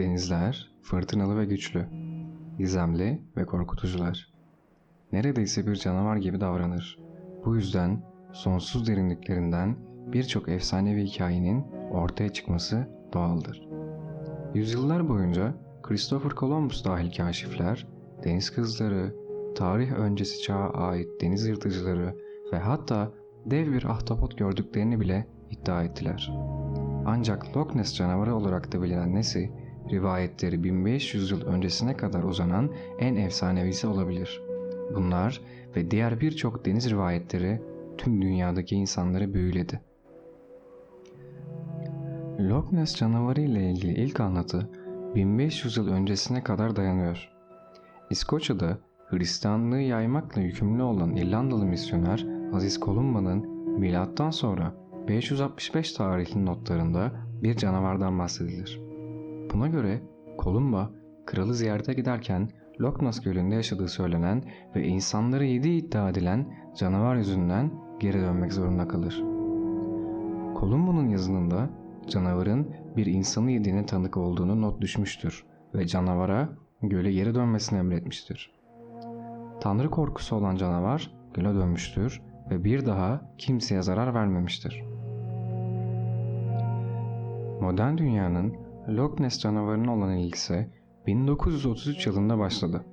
Denizler fırtınalı ve güçlü, gizemli ve korkutucular. Neredeyse bir canavar gibi davranır. Bu yüzden sonsuz derinliklerinden birçok efsanevi hikayenin ortaya çıkması doğaldır. Yüzyıllar boyunca Christopher Columbus dahil kaşifler, deniz kızları, tarih öncesi çağa ait deniz yırtıcıları ve hatta dev bir ahtapot gördüklerini bile iddia ettiler. Ancak Loch Ness canavarı olarak da bilinen Nessie, rivayetleri 1500 yıl öncesine kadar uzanan en efsanevisi olabilir. Bunlar ve diğer birçok deniz rivayetleri tüm dünyadaki insanları büyüledi. Loch Ness canavarı ile ilgili ilk anlatı 1500 yıl öncesine kadar dayanıyor. İskoçya'da Hristiyanlığı yaymakla yükümlü olan İrlandalı misyoner Aziz Kolumba'nın milattan sonra 565 tarihli notlarında bir canavardan bahsedilir. Buna göre Kolumba kralı ziyarete giderken Loch Ness gölünde yaşadığı söylenen ve insanları yediği iddia edilen canavar yüzünden geri dönmek zorunda kalır. Kolumba'nın yazınında canavarın bir insanı yediğine tanık olduğunu not düşmüştür ve canavara göle geri dönmesini emretmiştir. Tanrı korkusu olan canavar göle dönmüştür ve bir daha kimseye zarar vermemiştir. Modern dünyanın Loch Ness canavarına olan ilgisi 1933 yılında başladı.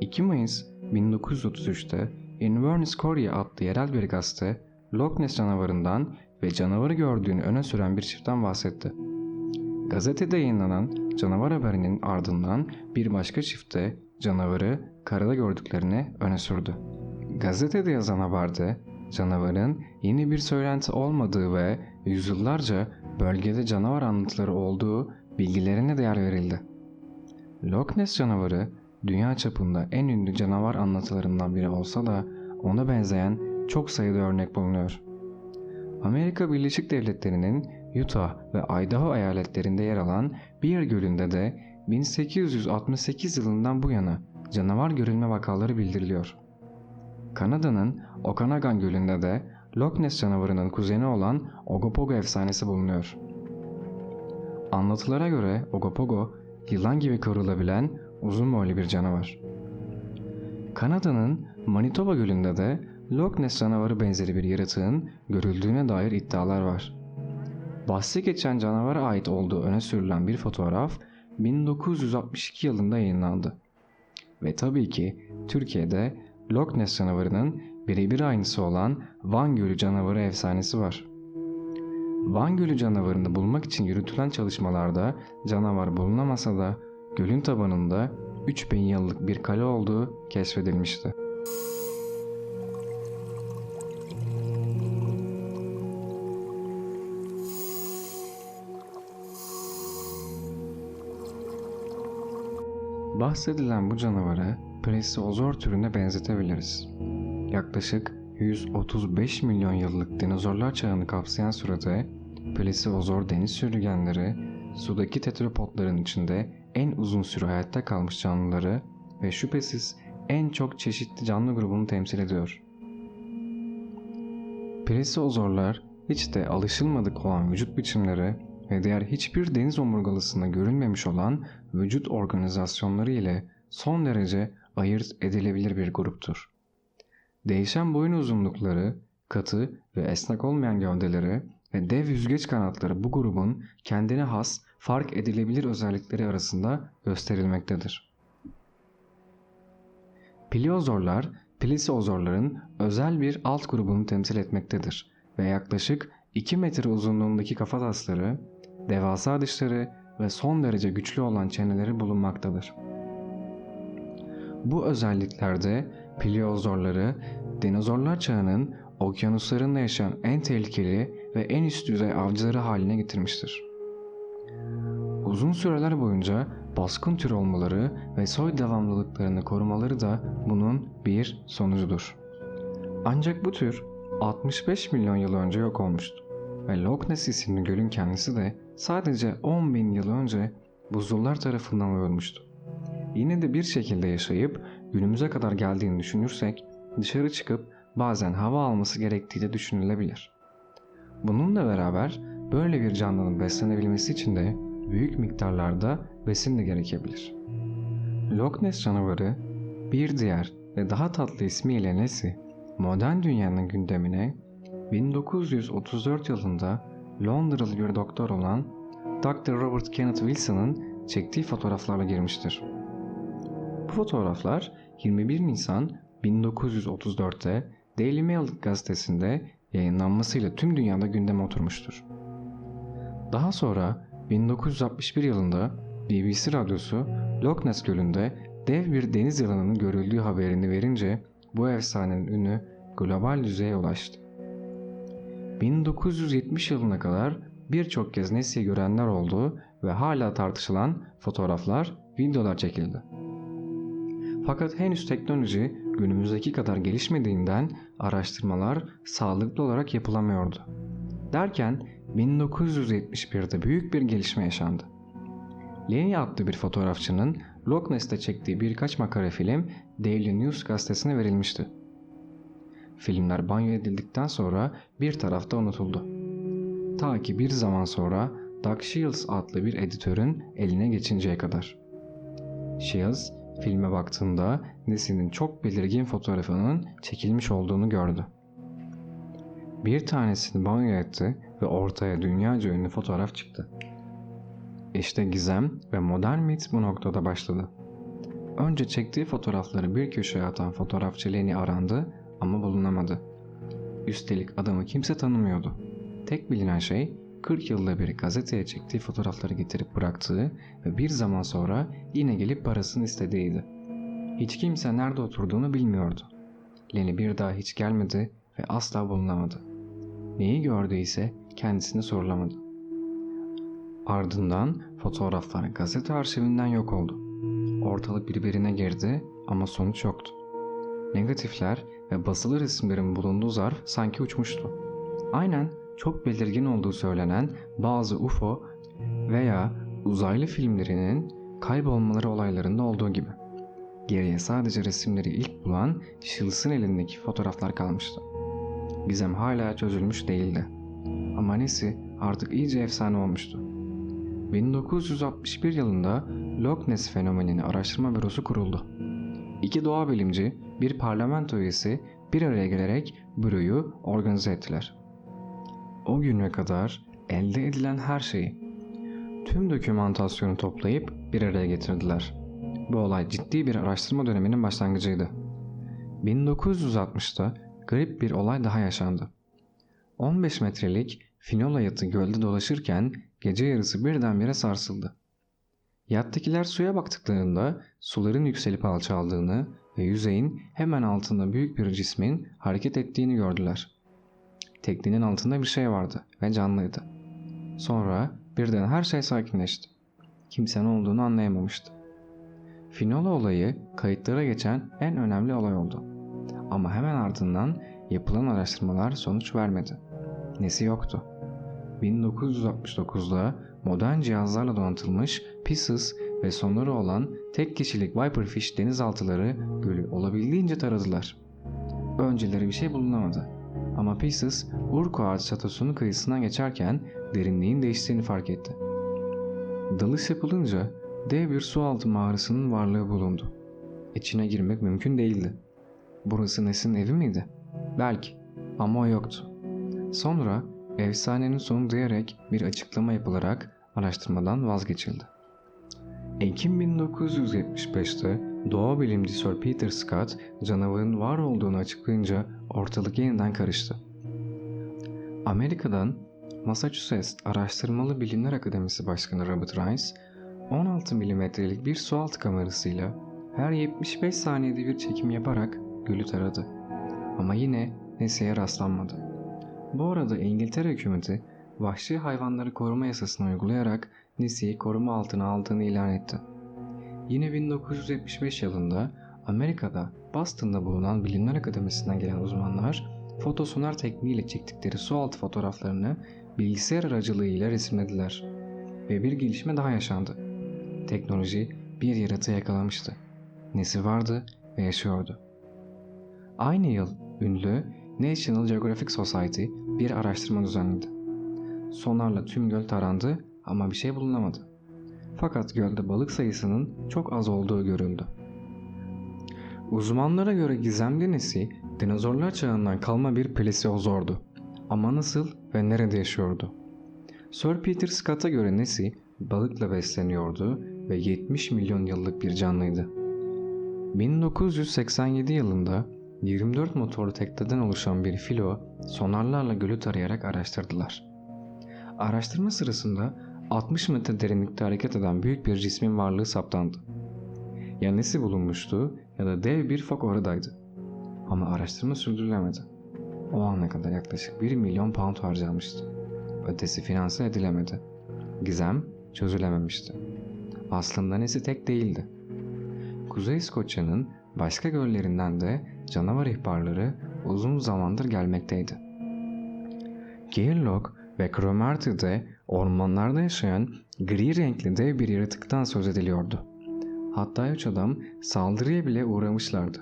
2 Mayıs 1933'te Inverness Courier adlı yerel bir gazete Loch Ness canavarından ve canavarı gördüğünü öne süren bir çiftten bahsetti. Gazetede yayınlanan canavar haberinin ardından bir başka çifte canavarı karada gördüklerini öne sürdü. Gazetede yazan haberde canavarın yeni bir söylenti olmadığı ve yüzyıllarca bölgede canavar anlatıları olduğu bilgilerine değer verildi. Loch Ness canavarı dünya çapında en ünlü canavar anlatılarından biri olsa da ona benzeyen çok sayıda örnek bulunuyor. Amerika Birleşik Devletleri'nin Utah ve Idaho eyaletlerinde yer alan bir gölünde de 1868 yılından bu yana canavar görülme vakaları bildiriliyor. Kanada'nın Okanagan Gölü'nde de Loch Ness canavarının kuzeni olan Ogopogo efsanesi bulunuyor. Anlatılara göre Ogopogo, yılan gibi kıvrılabilen uzun boylu bir canavar. Kanada'nın Manitoba Gölü'nde de Loch Ness canavarı benzeri bir yaratığın görüldüğüne dair iddialar var. Bahsi geçen canavara ait olduğu öne sürülen bir fotoğraf 1962 yılında yayınlandı. Ve tabii ki Türkiye'de Loch Ness canavarının birebir aynısı olan Van Gölü canavarı efsanesi var. Van Gölü canavarını bulmak için yürütülen çalışmalarda canavar bulunamasa da gölün tabanında 3000 yıllık bir kale olduğu keşfedilmişti. Bahsedilen bu canavarı Plesiosaur türüne benzetebiliriz. Yaklaşık 135 milyon yıllık dinozorlar çağını kapsayan sürede Plesiosaur deniz sürüngenleri, sudaki tetrapodların içinde en uzun süre hayatta kalmış canlıları ve şüphesiz en çok çeşitli canlı grubunu temsil ediyor. Plesiosaurlar hiç de alışılmadık olan vücut biçimleri ve diğer hiçbir deniz omurgalısında görülmemiş olan vücut organizasyonları ile son derece ayırt edilebilir bir gruptur. Değişen boyun uzunlukları, katı ve esnek olmayan gövdeleri ve dev yüzgeç kanatları bu grubun kendine has, fark edilebilir özellikleri arasında gösterilmektedir. Pliozorlar, plesiozorların özel bir alt grubunu temsil etmektedir ve yaklaşık 2 metre uzunluğundaki kafatasları, devasa dişleri ve son derece güçlü olan çeneleri bulunmaktadır. Bu özelliklerde pliozorları dinozorlar çağının okyanuslarında yaşayan en tehlikeli ve en üst düzey avcıları haline getirmiştir. Uzun süreler boyunca baskın tür olmaları ve soy devamlılıklarını korumaları da bunun bir sonucudur. Ancak bu tür 65 milyon yıl önce yok olmuştu ve Loch Ness isimli gölün kendisi de sadece 10 bin yıl önce buzullar tarafından oyulmuştu. Yine de bir şekilde yaşayıp günümüze kadar geldiğini düşünürsek dışarı çıkıp bazen hava alması gerektiği de düşünülebilir. Bununla beraber böyle bir canlının beslenebilmesi için de büyük miktarlarda besin de gerekebilir. Loch Ness canavarı bir diğer ve daha tatlı ismiyle Nessie, modern dünyanın gündemine 1934 yılında Londralı bir doktor olan Dr. Robert Kenneth Wilson'ın çektiği fotoğraflarla girmiştir. Bu fotoğraflar 21 Nisan 1934'te Daily Mail gazetesinde yayınlanmasıyla tüm dünyada gündeme oturmuştur. Daha sonra 1961 yılında BBC radyosu Loch Ness Gölü'nde dev bir deniz yılanının görüldüğü haberini verince bu efsanenin ünü global düzeye ulaştı. 1970 yılına kadar birçok kez Nessie'yi görenler oldu ve hala tartışılan fotoğraflar, videolar çekildi. Fakat henüz teknoloji günümüzdeki kadar gelişmediğinden araştırmalar sağlıklı olarak yapılamıyordu. Derken 1971'de büyük bir gelişme yaşandı. Lenny adlı bir fotoğrafçının Loch Ness'te çektiği birkaç makara film Daily News gazetesine verilmişti. Filmler banyo edildikten sonra bir tarafta unutuldu. Ta ki bir zaman sonra Doug Shields adlı bir editörün eline geçinceye kadar. Shields filme baktığında Nessie'nin çok belirgin fotoğrafının çekilmiş olduğunu gördü. Bir tanesini banyo etti ve ortaya dünyaca ünlü fotoğraf çıktı. İşte gizem ve modern mit bu noktada başladı. Önce çektiği fotoğrafları bir köşeye atan fotoğrafçı Lenny arandı ama bulunamadı. Üstelik adamı kimse tanımıyordu. Tek bilinen şey 40 yılda bir gazeteye çektiği fotoğrafları getirip bıraktığı ve bir zaman sonra yine gelip parasını istediğiydi. Hiç kimse nerede oturduğunu bilmiyordu. Lenny bir daha hiç gelmedi ve asla bulunamadı. Neyi gördüyse kendisine sorulamadı. Ardından fotoğraflar gazete arşivinden yok oldu. Ortalık birbirine girdi ama sonuç yoktu. Negatifler ve basılı resimlerin bulunduğu zarf sanki uçmuştu. Aynen çok belirgin olduğu söylenen bazı UFO veya uzaylı filmlerinin kaybolmaları olaylarında olduğu gibi. Geriye sadece resimleri ilk bulan Shields'ın elindeki fotoğraflar kalmıştı. Gizem hala çözülmüş değildi. Ama Nessie artık iyice efsane olmuştu. 1961 yılında Loch Ness fenomenini araştırma bürosu kuruldu. İki doğa bilimci, bir parlamento üyesi bir araya gelerek büroyu organize ettiler. O güne kadar elde edilen her şeyi, tüm dokümantasyonu toplayıp bir araya getirdiler. Bu olay ciddi bir araştırma döneminin başlangıcıydı. 1960'ta garip bir olay daha yaşandı. 15 metrelik Finola yatı gölde dolaşırken gece yarısı birdenbire sarsıldı. Yattakiler suya baktıklarında suların yükselip alçaldığını ve yüzeyin hemen altında büyük bir cismin hareket ettiğini gördüler. Teknenin altında bir şey vardı ve canlıydı. Sonra birden her şey sakinleşti. Kimse ne olduğunu anlayamamıştı. Finola olayı kayıtlara geçen en önemli olay oldu. Ama hemen ardından yapılan araştırmalar sonuç vermedi. Nesi yoktu. 1969'da modern cihazlarla donatılmış Pieces ve sonları olan tek kişilik Viperfish denizaltıları gölü olabildiğince taradılar. Önceleri bir şey bulunamadı. Ama Pieces, Urquhart şatosunun kıyısından geçerken derinliğin değiştiğini fark etti. Dalış yapılınca dev bir sualtı mağarasının varlığı bulundu. İçine girmek mümkün değildi. Burası Ness'in evi miydi? Belki ama o yoktu. Sonra efsanenin sonu diyerek bir açıklama yapılarak araştırmadan vazgeçildi. Ekim 1975'te doğa bilimci Sir Peter Scott canavarın var olduğunu açıklayınca ortalık yeniden karıştı. Amerika'dan Massachusetts Araştırmalı Bilimler Akademisi Başkanı Robert Rice, 16 milimetrelik bir sualtı kamerasıyla her 75 saniyede bir çekim yaparak gölü taradı. Ama yine Nessie'ye rastlanmadı. Bu arada İngiltere hükümeti vahşi hayvanları koruma yasasını uygulayarak Nessie'yi koruma altına aldığını ilan etti. Yine 1975 yılında Amerika'da Boston'da bulunan Bilimler Akademisi'nden gelen uzmanlar fotosonar tekniğiyle çektikleri sualtı fotoğraflarını bilgisayar aracılığıyla resimlediler. Ve bir gelişme daha yaşandı. Teknoloji bir yaratığı yakalamıştı. Nesi vardı ve yaşıyordu. Aynı yıl ünlü National Geographic Society bir araştırma düzenledi. Sonarla tüm göl tarandı ama bir şey bulunamadı. Fakat gölde balık sayısının çok az olduğu görüldü. Uzmanlara göre gizemli Nesi, dinozorlar çağından kalma bir plesiozordu. Ama nasıl ve nerede yaşıyordu? Sir Peter Scott'a göre Nesi, balıkla besleniyordu ve 70 milyon yıllık bir canlıydı. 1987 yılında 24 motorlu tekneden oluşan bir filo sonarlarla gölü tarayarak araştırdılar. Araştırma sırasında 60 metre derinlikte hareket eden büyük bir cismin varlığı saptandı. Ya nesi bulunmuştu ya da dev bir fok oradaydı. Ama araştırma sürdürülemedi. O ana kadar yaklaşık 1 milyon pound harcanmıştı. Ötesi finanse edilemedi. Gizem çözülememişti. Aslında nesi tek değildi. Kuzey İskoçya'nın başka göllerinden de canavar ihbarları uzun zamandır gelmekteydi. Gearlock ve Cromarty'de ormanlarda yaşayan gri renkli dev bir yaratıktan söz ediliyordu. Hatta üç adam saldırıya bile uğramışlardı.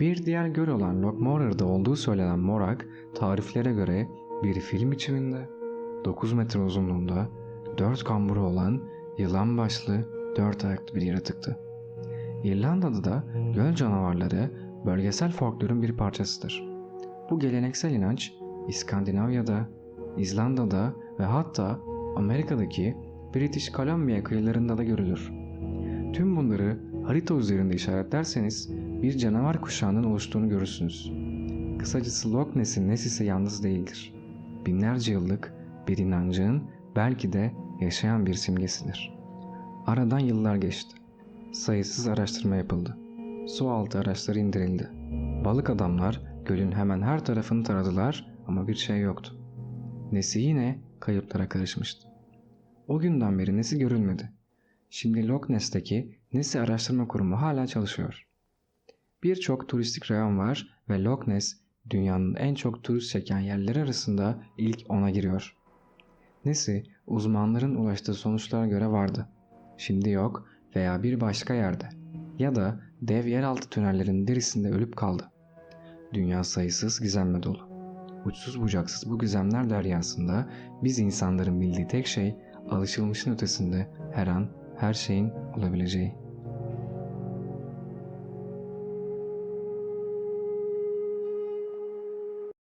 Bir diğer göl olan Lochmorar'da olduğu söylenen Morak, tariflere göre bir film biçiminde, 9 metre uzunluğunda, 4 kamburu olan yılan başlı, dört ayaklı bir yaratıktı. İrlanda'da da göl canavarları bölgesel folklorun bir parçasıdır. Bu geleneksel inanç İskandinavya'da, İzlanda'da ve hatta Amerika'daki British Columbia kıyılarında da görülür. Tüm bunları harita üzerinde işaretlerseniz bir canavar kuşağının oluştuğunu görürsünüz. Kısacası Loch Ness'in nesisi yalnız değildir. Binlerce yıllık bir inancın belki de yaşayan bir simgesidir. Aradan yıllar geçti. Sayısız araştırma yapıldı. Su altı araçları indirildi. Balık adamlar gölün hemen her tarafını taradılar ama bir şey yoktu. Nesi yine kayıplara karışmıştı. O günden beri Nesi görülmedi. Şimdi Loch Ness'teki Nesi Araştırma Kurumu hala çalışıyor. Birçok turistik reyon var ve Loch Ness dünyanın en çok turist çeken yerleri arasında ilk ona giriyor. Nesi uzmanların ulaştığı sonuçlara göre vardı. Şimdi yok veya bir başka yerde ya da dev yeraltı tünellerinin derisinde ölüp kaldı. Dünya sayısız gizemle dolu. Uçsuz bucaksız bu gizemler deryasında biz insanların bildiği tek şey alışılmışın ötesinde her an her şeyin olabileceği.